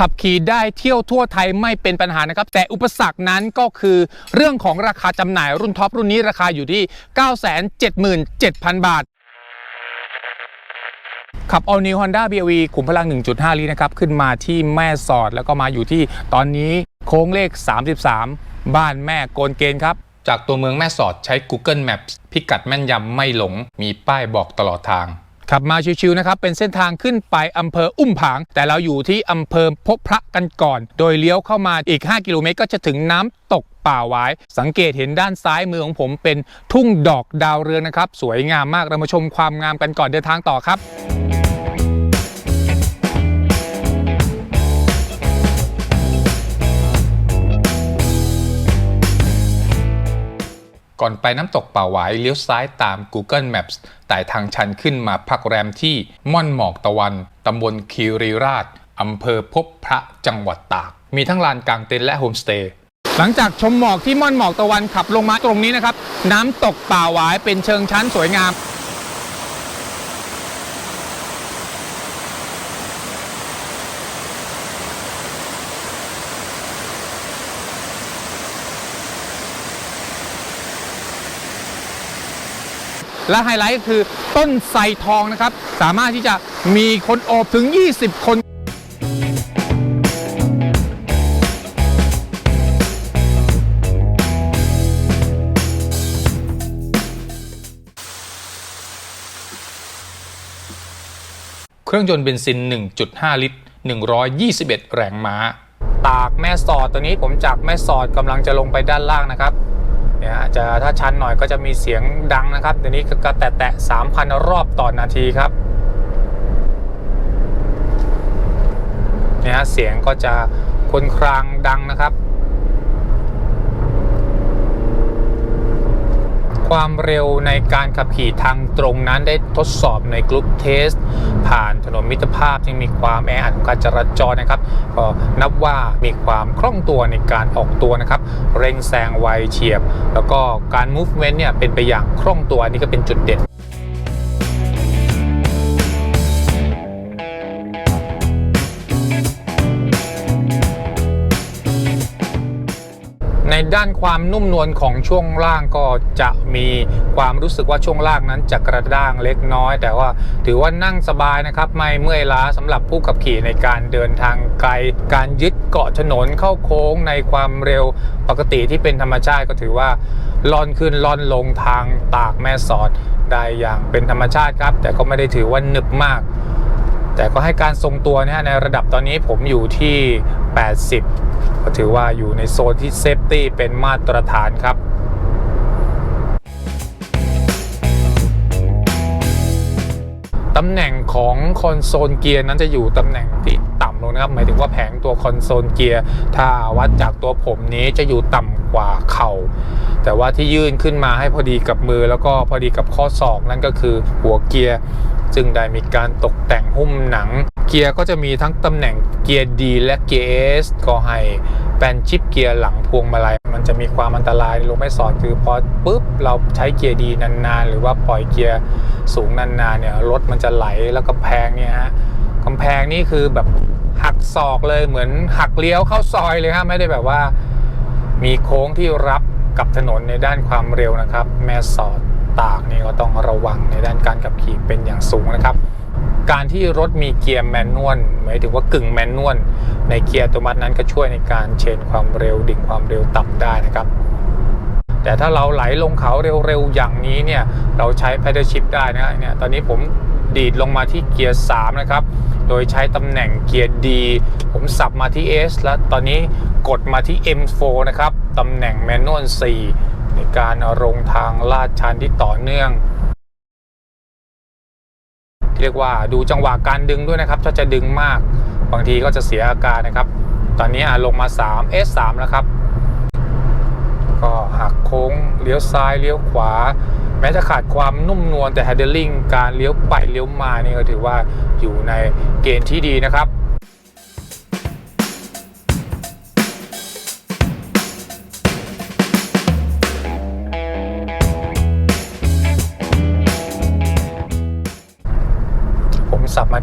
ขับขี่ได้เที่ยวทั่วไทยไม่เป็นปัญหานะครับ แต่อุปสรรคนั้นก็คือเรื่องของราคาจำหน่ายรุ่นท็อปรุ่นนี้ราคาอยู่ที่ 977,000 บาทขับ All New Honda BRV ขุมพลัง 1.5 ลิตรนะครับ ขึ้นมาที่แม่สอดแล้วก็มาอยู่ที่ตอนนี้โค้งเลข 33 บ้านแม่โกนเกณฑ์ครับ จากตัวเมืองแม่สอดใช้ Google Maps พิกัดแม่นยำไม่หลง มีป้ายบอกตลอดทาง ขับมาชิวๆนะครับเป็นเส้นทางขึ้นไปอำเภออุ้มผาง แต่เราอยู่ที่อำเภอพบพระกันก่อน โดยเลี้ยวเข้ามาอีก 5 กิโลเมตรก็จะถึงน้ำตกป่าไวายสังเกตเห็นด้านซ้ายมือของผมเป็นทุ่งดอกดาวเรืองนะครับ สวยงามมากเรามาชมความงามกันก่อนเดินทางต่อครับ ก่อนไปน้ำตกป่าหวายเลี้ยวซ้ายตาม Google Maps แต่ทางชันขึ้นมาพักแรมที่ม่อนหมอกตะวัน ตำบลคีรีราชอำเภอพบพระจังหวัดตาก มีทั้งลานกลางเต็นท์และโฮมสเตย์หลังจากชมหมอกที่ม่อนหมอกตะวันขับลงมาตรงนี้นะครับ น้ำตกป่าหวายเป็นเชิงชั้นสวยงาม และไฮไลท์ก็คือต้นไทรทองนะครับ สามารถที่จะมีคนโอบถึง 20 คนเครื่องยนต์เบนซิน 1.5 ลิตร 121 แรงม้า ตากแม่สอดตัวนี้ผมจากแม่สอดกำลังจะลงไปด้านล่างนะครับ เนี่ยจะถ้าชันหน่อยก็จะมีเสียงดังนะครับเดี๋ยวนี้ก็แตะแตะ3,000รอบต่อนาทีครับเนี่ยเสียงก็จะคนครางดังนะครับ ความเร็วในการขับขี่ทางตรงนั้นได้ทดสอบในกลุ่มเทส ผ่านถนนมิตรภาพที่มีความแออัดของการจราจรนะครับก็นับว่ามีความคล่องตัวในการออกตัวนะครับ เร่งแซงไวเฉียบ แล้วก็การ movement เนี่ยเป็นไปอย่างคล่องตัวนี่ก็เป็นจุดเด่น ด้านความนุ่มนวลของช่วงล่างก็จะมีความรู้สึกว่าช่วงล่างนั้นจะกระด้างเล็กน้อย แต่ว่าถือว่านั่งสบายนะครับ ไม่เมื่อยล้าสำหรับผู้ขับขี่ในการเดินทางไกล การยึดเกาะถนนเข้าโค้งในความเร็วปกติที่เป็นธรรมชาติก็ถือว่าล่อนขึ้นล่อนลงทางตากแม่สอดได้อย่างเป็นธรรมชาติครับ แต่ก็ไม่ได้ถือว่าหนึบมาก แต่ก็ให้การทรงตัวนะฮะในระดับตอนนี้ผมอยู่ที่ 80 ก็ถือว่าอยู่ในโซนที่เซฟตี้เป็นมาตรฐานครับตำแหน่งของคอนโซลเกียร์นั้นจะอยู่ตำแหน่งที่ต่ำลงนะครับ หมายถึงว่าแผงตัวคอนโซลเกียร์ถ้าวัดจากตัวผมนี้จะอยู่ต่ำกว่าเข่า แต่ว่าที่ยื่นขึ้นมาให้พอดีกับมือ แล้วก็พอดีกับข้อศอกนั่นก็คือหัวเกียร์ ซึ่งได้มีการตกแต่งหุ้มหนัง เกียร์ก็จะมีทั้งตำแหน่งเกียร์ D และเกียร์ S ก็ให้แปนชิปเกียร์หลังพวงมาลัยมันจะมีความอันตรายลงไม่สอดคือพอปุ๊บเราใช้เกียร์ดีนานๆ หรือว่าปล่อยเกียร์สูงนานๆเนี่ยรถมันจะไหลแล้วกำแพงเนี่ยฮะกำแพงนี่คือแบบหักศอกเลยเหมือนหักเลี้ยวเข้าซอยเลยฮะไม่ได้แบบว่า มีโค้งที่รับกับถนนในด้านความเร็วนะครับ แม่สอดตากนี่ก็ต้องระวังในด้านการขับขี่เป็นอย่างสูงนะครับ การที่รถมีเกียร์แมนนวลหมายถึงว่ากึ่งแมนนวลในเกียร์อัตัวมัตินั้นก็ช่วยในการเชนความเร็วดิ่งความเร็วต่ำได้นะครับ แต่ถ้าเราไหลลงเขาเร็วๆอย่างนี้เนี่ยเราใช้ pedal shift ได้นะเนี่ยตอนนี้ผมดีดลงมาที่เกียร์3นะครับโดยใช้ตำแหน่งเกียร์ D ผมสับมาที่ S แล้วตอนนี้กดมาที่ M4 นะครับตำแหน่งแมนนวล4ในการลงทางลาดชันที่ต่อเนื่อง เรียกว่าดูจังหวะการดึงด้วยนะครับ ถ้าจะดึงมากบางทีก็จะเสียอาการนะครับ ตอนนี้ลงมา 3 S3 แล้วครับ ก็หักโค้งเลี้ยวซ้ายเลี้ยวขวา แม้จะขาดความนุ่มนวลแต่ handling การเลี้ยวไปเลี้ยวมานี่ก็ถือว่าอยู่ในเกณฑ์ที่ดีนะครับ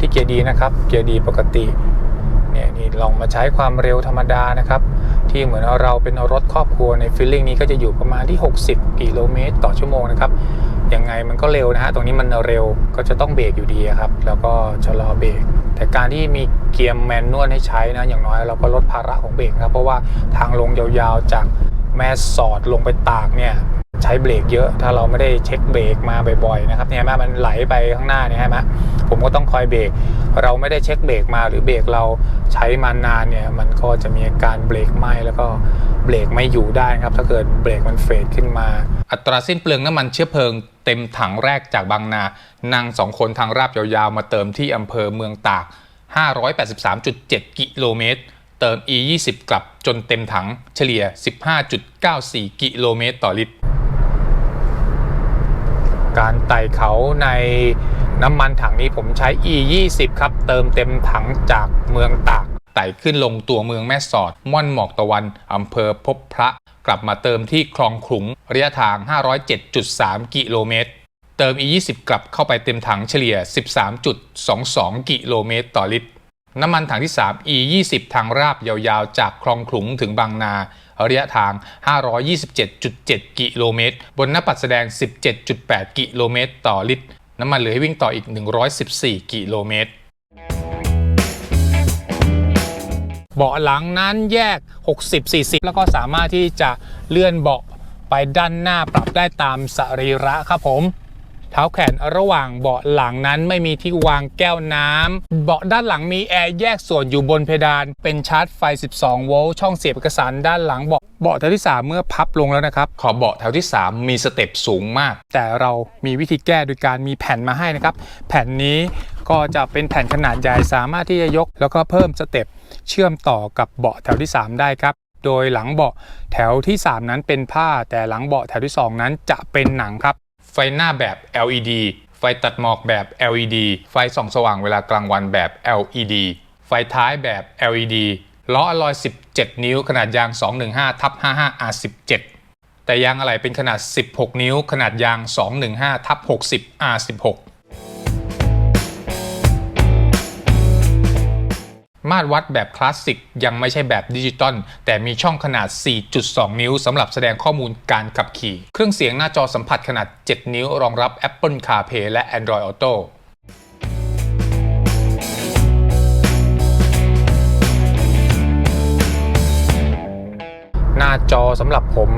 ที่เกียร์ดีนะครับ เกียร์ดีปกติเนี่ยนี่ลองมาใช้ความเร็วธรรมดานะครับ ที่เหมือนเราเป็นรถครอบครัวในฟีลลิ่งนี้ก็จะอยู่ประมาณที่ 60 กิโลเมตรต่อชั่วโมงนะครับยังไงมันก็เร็วนะฮะตรงนี้มันเร็วก็จะต้องเบรกอยู่ดีครับ แล้วก็ชะลอเบรกแต่การที่มีเกียร์แมนนวลให้ใช้นะอย่างน้อยเราก็ลดภาระของเบรกครับเพราะว่าทางลงยาวๆจากแม่สอดลงไปตากเนี่ยใช้เบรกเยอะ ถ้าเราไม่ได้เช็คเบรกมาบ่อยๆนะครับเนี่ยเห็นไหมมันไหลไปข้างหน้าเนี่ยเห็นไหม ผมก็ต้องคอยเบรกเราไม่ได้เช็คเบรกมาหรือเบรกเราใช้มานานเนี่ยมันก็จะมีอาการเบรกไหมแล้วก็เบรกไม่อยู่ได้ครับถ้าเกิดเบรกมันเฟดขึ้นมา อัตราสิ้นเปลืองน้ำมันเชื้อเพลิงเต็มถังแรกจากบางนานั่งสองคนทางราบยาวๆ มาเติมที่อำเภอเมืองตาก 583.7 กิโลเมตร เติม E20 กลับจนเต็มถังเฉลี่ย 15.94 กิโลเมตรต่อลิตร การไต่เขาใน น้ำมันถังนี้ผมใช้ E20 ครับ เติมเต็มถังจากเมืองตากไต่ขึ้นลงตัวเมืองแม่สอด ม่อนหมอกตะวันอำเภอพบพระ กลับมาเติมที่คลองขลุงระยะทาง 507.3 กิโลเมตร เติม E20 กลับเข้าไปเต็มถังเฉลี่ย 13.22 กิโลเมตรต่อลิตร น้ำมันถังที่ 3 E20 ทางราบยาวๆ จากคลองขลุงถึงบางนาระยะทาง 527.7 กิโลเมตร บนหน้าปัดแสดง 17.8 กิโลเมตร ต่อลิตร น้ำมันเหลือให้วิ่งต่ออีก 114 กิโลเมตร เบาะหลังนั้นแยก 60-40 แล้วก็สามารถที่จะเลื่อนเบาะไปด้านหน้าปรับได้ตามสรีระครับผม เท้าแขนระหว่างเบาะหลังนั้นไม่มีที่วางแก้วน้ำเบาะด้านหลังมีแอร์แยกส่วนอยู่บนเพดาน เป็นชาร์จไฟ 12 โวลต์ช่องเสียบเอกสารด้านหลังเบาะเบาะแถวที่ 3 เมื่อพับลงแล้วนะครับ ขอเบาะแถวที่ 3 มีสเต็ปสูงมาก แต่เรามีวิธีแก้โดยการมีแผ่นมาให้นะครับ แผ่นนี้ก็จะเป็นแผ่นขนาดใหญ่สามารถที่จะยก แล้วก็เพิ่มสเต็ปเชื่อมต่อกับเบาะแถวที่ 3 ได้ครับโดยหลังเบาะแถวที่ 3 นั้นเป็นผ้า แต่หลังเบาะแถวที่ 2 นั้นจะเป็นหนังครับ ไฟหน้าแบบ LED ไฟตัดหมอกแบบ LED ไฟส่องสว่างเวลากลางวันแบบ LED ไฟท้ายแบบ LED ล้ออลอย 17 นิ้ว ขนาดยาง 215ทับ55 R17 แต่ยางอะไหล่เป็นขนาด 16 นิ้ว ขนาดยาง 215ทับ60 R16 มาตรวัดแบบคลาสสิกยังไม่ใช่แบบดิจิตอลแต่มีช่องขนาด 4.2 นิ้วสำหรับแสดงข้อมูลการขับขี่ เครื่องเสียงหน้าจอสัมผัสขนาด 7 นิ้ว รองรับ Apple CarPlay และ Android Auto หน้าจอสำหรับผม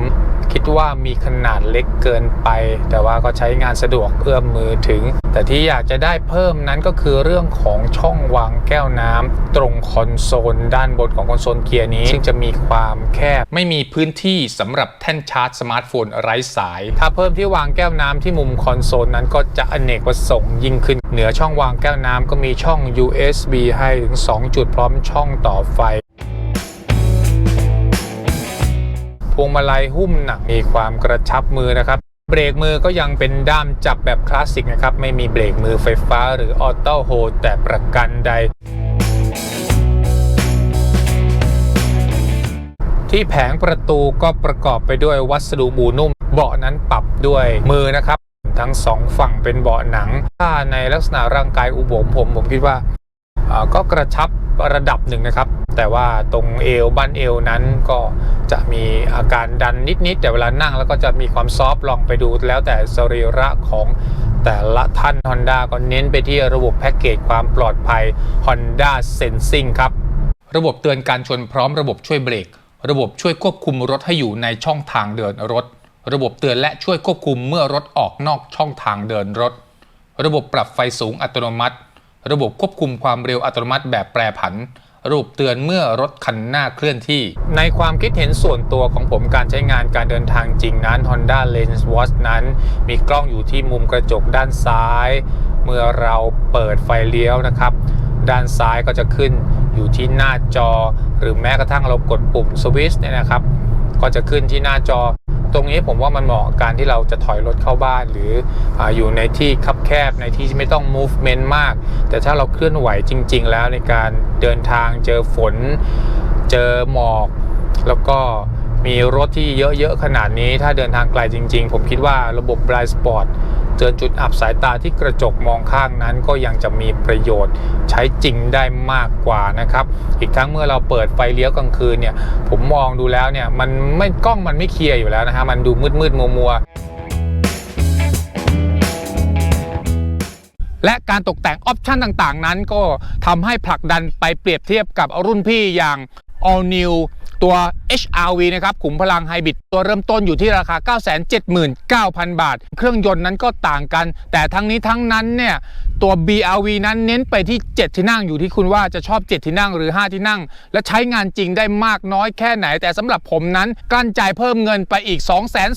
คิดว่ามีขนาดเล็กเกินไป แต่ว่าก็ใช้งานสะดวกเอื้อมมือถึง แต่ที่อยากจะได้เพิ่มนั้นก็คือเรื่องของช่องวางแก้วน้ำตรงคอนโซลด้านบนของคอนโซลเกียร์นี้ ซึ่งจะมีความแคบ ไม่มีพื้นที่สำหรับแท่นชาร์จสมาร์ทโฟนไร้สาย ถ้าเพิ่มที่วางแก้วน้ำที่มุมคอนโซลนั้นก็จะอเนกประสงค์ยิ่งขึ้น เหนือช่องวางแก้วน้ำก็มีช่อง USB ให้ถึง 2 จุดพร้อมช่องต่อไฟ พวงมาลัยหุ้มหนักมีความกระชับมือนะครับ เบรกมือก็ยังเป็นด้ามจับแบบคลาสสิกนะครับ ไม่มีเบรกมือไฟฟ้าหรือออโต้โฮแต่ประกันใดที่แผงประตูก็ประกอบไปด้วยวัสดุบูนุ่ม เบาะนั้นปรับด้วยมือนะครับ ทั้งสองฝั่งเป็นเบาะหนัง ถ้าในลักษณะร่างกายอุบงผม ผมคิดว่า ก็กระชับระดับหนึ่งนะครับ แต่ว่าตรงเอวบั้นเอวนั้นก็จะมีอาการดันนิดๆแต่เวลานั่งแล้วก็จะมีความซอฟลองไปดูแล้วแต่สรีระของแต่ละท่าน Honda ก็เน้นไปที่ระบบแพ็กเกจความปลอดภัย Honda Sensing ครับ ระบบเตือนการชนพร้อมระบบช่วยเบรก ระบบช่วยควบคุมรถให้อยู่ในช่องทางเดินรถ ระบบเตือนและช่วยควบคุมเมื่อรถออกนอกช่องทางเดินรถ ระบบปรับไฟสูงอัตโนมัติ ระบบควบคุมความเร็วอัตโนมัติแบบแปรผันระบบเตือนเมื่อรถคันหน้าเคลื่อนที่ ในความคิดเห็นส่วนตัวของผมการใช้งานการเดินทางจริงนั้น Honda Lens Watch นั้น มีกล้องอยู่ที่มุมกระจกด้านซ้าย เมื่อเราเปิดไฟเลี้ยวนะครับ ด้านซ้ายก็จะขึ้นอยู่ที่หน้าจอ หรือแม้กระทั่งเรากดปุ่มสวิตช์เนี่ยนะครับ ก็จะขึ้นที่หน้าจอ ตรงนี้ผมว่ามันเหมาะการที่เราจะถอยรถเข้าบ้าน หรือออยู่ในที่คับแคบในที่ที่ไม่ต้อง movement มาก แต่ถ้าเราเคลื่อนไหวจริง ๆ แล้วในการเดินทางเจอฝน เจอหมอก แล้วก็มีรถที่เยอะๆขนาดนี้ ถ้าเดินทางไกลจริง ๆ ผมคิดว่าระบบ Blind Spot เตือนจุดอับสายตาที่กระจกมองข้างนั้นก็ยังจะมีประโยชน์ใช้จริงได้มากกว่านะครับ อีกทั้งเมื่อเราเปิดไฟเลี้ยวกลางคืนเนี่ยผมมองดูแล้วเนี่ยมันไม่กล้องมันไม่เคลียร์อยู่แล้วนะฮะมันดูมืดมืดมัวมัวและการตกแต่งออปชันต่างๆ นั้นก็ทำให้ผลักดันไปเปรียบเทียบกับรุ่นพี่อย่าง All New ตัว HRV นะครับขุมพลังไฮบริดตัวเริ่มต้นอยู่ที่ราคา 979,000 บาท เครื่องยนต์นั้นก็ต่างกัน แต่ทั้งนี้ทั้งนั้นเนี่ยตัว BRV นั้นเน้นไปที่ 7 ที่นั่งอยู่ที่คุณว่าจะชอบ 7 ที่นั่งหรือ 5 ที่นั่ง และใช้งานจริงได้มากน้อยแค่ไหน แต่สำหรับผมนั้นกลั้นจ่ายเพิ่มเงินไปอีก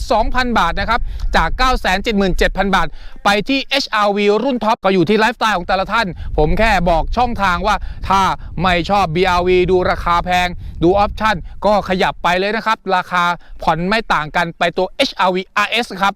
22,000 บาทนะครับจาก 977,000 บาท ไปที่ HRV รุ่นท็อปก็อยู่ที่ไลฟ์สไตล์ของแต่ละท่าน ผมแค่บอกช่องทางว่าถ้าไม่ชอบ BRV ดูราคาแพง ดูออปชั่นก็ขยับไปเลยนะครับ ราคาผ่อนไม่ต่างกันไปตัว HRV RS ครับ